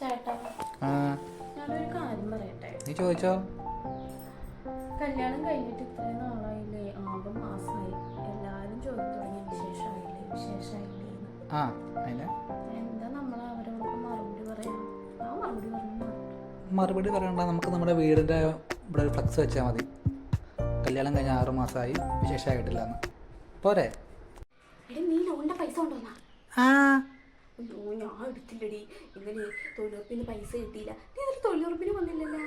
ചേട്ടാ. ആ. ഞാനൊരു കാര്യം പറയട്ടെ? നീ ചോദിച്ചോ? കല്യാണം കഴിഞ്ഞിട്ട് ഇത്രയും നാളായില്ലേ? ആകെ മാസമായി എല്ലാരും ചോദിച്ചു തുടങ്ങി. വിശേഷമായില്ലേ? വിശേഷമായില്ലേ എന്ന്. ആ അതിന് എന്താ നമ്മൾ അവരോട് മറുപടി പറയാം? ആ മറുപടി പറഞ്ഞു മറുപടി പറയണ്ട. നമുക്ക് നമ്മുടെ വീടിന്റെ ഇവിടെ ഒരു ഫ്ലക്സ് വെച്ചാൽ മതി. കല്യാണം കഴിഞ്ഞ ആറു മാസമായി വിശേഷമായിട്ടില്ല എന്ന്. പോരെ? നീ ലോണിന്റെ പൈസ കൊണ്ടുവന്നാ. ആ. അയ്യോ ഞാൻ എടുത്തില്ലടി. ഇന്നലെ തൊഴിലുറപ്പിന് പൈസ കിട്ടിയില്ല. നീ ഇന്നലെ തൊഴിലുറപ്പിന് വന്നില്ലല്ലോ.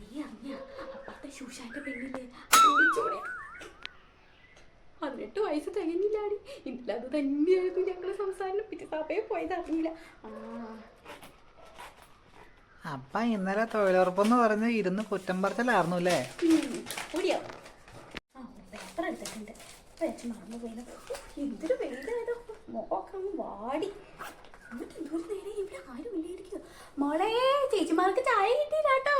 നീ അറിഞ്ഞ അപ്പത്തെ ശൂഷാന്റെ പെണ്ണില്ലേ? എന്നിട്ട് പതിനെട്ട് വയസ്സ് തികഞ്ഞില്ലാടി. ഇന്നലെ അത് തന്നെയായിരുന്നു ഞങ്ങൾ സംസാരം സഭയിൽ പോയത് അറിയില്ല ആ. അപ്പ ഇന്നലെ തൊഴിലുറപ്പെന്ന് പറഞ്ഞ് ഇരുന്ന് കുറ്റം പറച്ചിലായിരുന്നു അല്ലേ? എന്തൊരു വെയിലായതോ അങ്ങ് വാടി. എന്നിട്ട് എന്തോരം നേരെ ഇവിടെ ആരും ഇല്ലായിരിക്കും മോളെ ചേച്ചിമാർക്ക് ചായ കിട്ടിയില്ല കേട്ടോ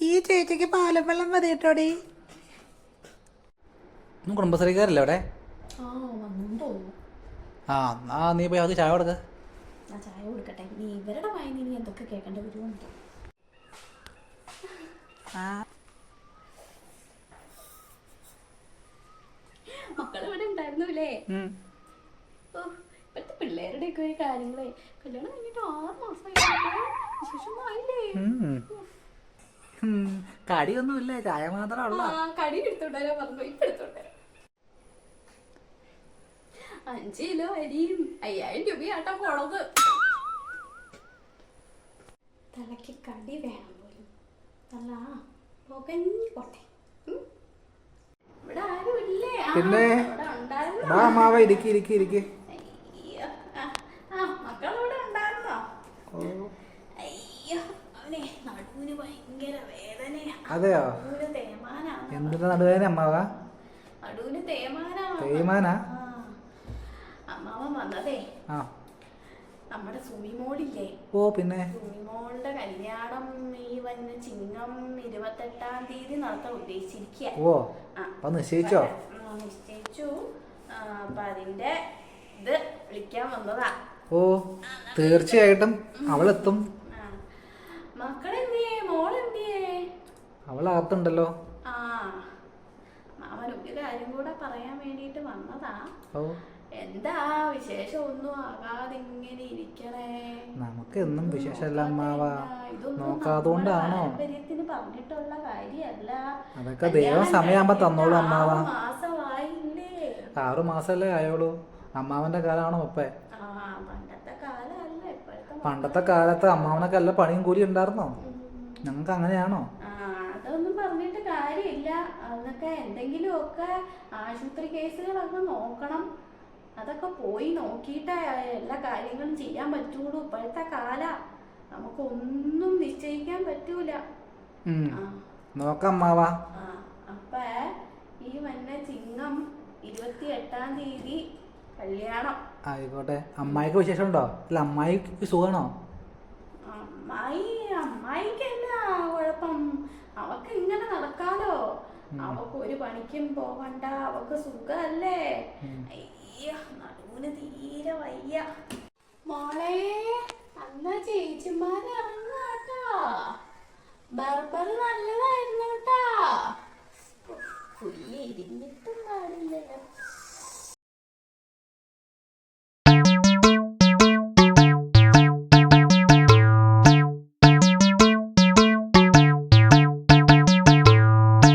ഈ ചേച്ചിക്ക് പാലും വെള്ളം മതി കേട്ടോടി കുടുംബശ്രീക്കാരല്ലേ അവിടെ? ആ വന്നു തോന്നുന്നു ആ ആ നീ പോയി അവർക്ക് ചായ കൊടുക്ക. ഞാൻ ചായ കൊടുക്കട്ടെ. നീ ഇവരുടെ വായന ഇനി എന്തൊക്കെ കേൾക്കേണ്ട വരുമെന്ന് മക്കൾ ഇവിടെ ഉണ്ടായിരുന്നു അല്ലേ ഉം. ഓ ഒക്കെ ഒരു കാര്യങ്ങളെ. കല്യാണം കഴിഞ്ഞിട്ട് ആറ് മാസമായി. വിശേഷമൊന്നും ആയില്ലേ. കടിയൊന്നുമില്ല. ചായ മാത്രമേ ഉള്ള. കടി എടുത്തോണ്ടാലോ പറഞ്ഞു. ഇപ്പൊ എടുത്തോണ്ടരാ അഞ്ച് കിലോ അരിയും അയ്യായിരം രൂപയാട്ടോ പോണത് തലയ്ക്ക് കടി വേണം പോലും. അല്ല പുകഞ്ഞു പോട്ടെ. ഇവിടെ ആരും ഇല്ലേ? ഇവിടെ ഉണ്ടായിരുന്നോ? ഇരിക്കി ഇരിക്കി ഇരിക്കി അയ്യോ. ആ, ആ, മക്കളിവിടെ ഉണ്ടായിരുന്നോ ഓ അയ്യോ അവനെ നടുവിന് ഭയങ്കര വേദനയാ. അതെയോ? എന്തിന്റെ നടുവേന അമ്മാവ? നടുവിന് തേമാനാണ് തേമാനാ. അമ്മാവൻ വന്നതേ. ആ. നമ്മുടെ സുമിമോളില്ലേ? ഓ പിന്നെ? സുമിമോളുടെ കല്യാണം ഈ വന്ന ചിങ്ങം ഇരുപത്തെട്ടാം തീയതി നടത്താൻ ഉദ്ദേശിച്ചിരിക്കുക ഓ അപ്പൊ നിശ്ചയിച്ചോ? നിശ്ചയിച്ചു. അപ്പൊ അതിന്റെ ഇത് വിളിക്കാൻ വന്നതാ. ഓ തീർച്ചയായിട്ടും അവളെത്തും. ആ. അവളകത്തുണ്ടല്ലോ ആ മാമൻ ഒരു കാര്യം കൂടെ പറയാൻ വേണ്ടിയിട്ട് വന്നതാ. എന്താ വിശേഷം ഒന്നും ആകാതെ ഇങ്ങനെ ഇരിക്കണേ? നമുക്ക് എന്നും വിശേഷമല്ല അമ്മാവാ. ഇതൊന്നും നോക്കാതുകൊണ്ടാണോ പറഞ്ഞിട്ടുള്ള കാര്യല്ല. അതൊക്കെ ദൈവം സമയമാകുമ്പോ തന്നോളൂ അമ്മാവാ. ആറ് മാസമായില്ലേ ആറു മാസല്ലേ ആയോളൂ അമ്മാവന്റെ കാലമാണോ ഒപ്പേ പണ്ടത്തെ കാലത്ത് അമ്മാവനൊക്കെ എല്ലാ പണിയും കൂലി ഉണ്ടായിരുന്നോ? ഞങ്ങൾക്ക് അങ്ങനെയാണോ? അതൊന്നും പറഞ്ഞിട്ട് കാര്യമില്ല. അതൊക്കെ എന്തെങ്കിലുമൊക്കെ ആശുപത്രി കേസുകളൊക്കെ നോക്കണം. അതൊക്കെ പോയി നോക്കിയിട്ടേ എല്ലാ കാര്യങ്ങളും ചെയ്യാൻ പറ്റുള്ളൂ. ഇപ്പോഴത്തെ കാല നമുക്കൊന്നും നിശ്ചയിക്കാൻ പറ്റൂല. നോക്കാം ആ. അപ്പ ഈ വന്ന ചിങ്ങം ഇരുപത്തി എട്ടാം തീയതി കല്യാണം. ആയിക്കോട്ടെ. അമ്മായിക്ക് വിശേഷം ഉണ്ടോ അല്ല അമ്മായിക്ക് സുഖമാണോ? അമ്മായി അമ്മായിക്ക് എന്നാ കുഴപ്പം? അവക്ക് ഇങ്ങനെ നടക്കാലോ? അവക്ക് ഒരു പണിക്കും പോവണ്ട അവക്ക് സുഖല്ലേ? അയ്യ നടുവിന് തീരെ വയ്യ. മോളെ അന്ന ചേച്ചിമാര് ഇറങ്ങാട്ടോ. ബർബർ നല്ലതായിരുന്നു കേട്ടാ. പുല്ല് ഇരിഞ്ഞിട്ടും പാടില്ലല്ലോ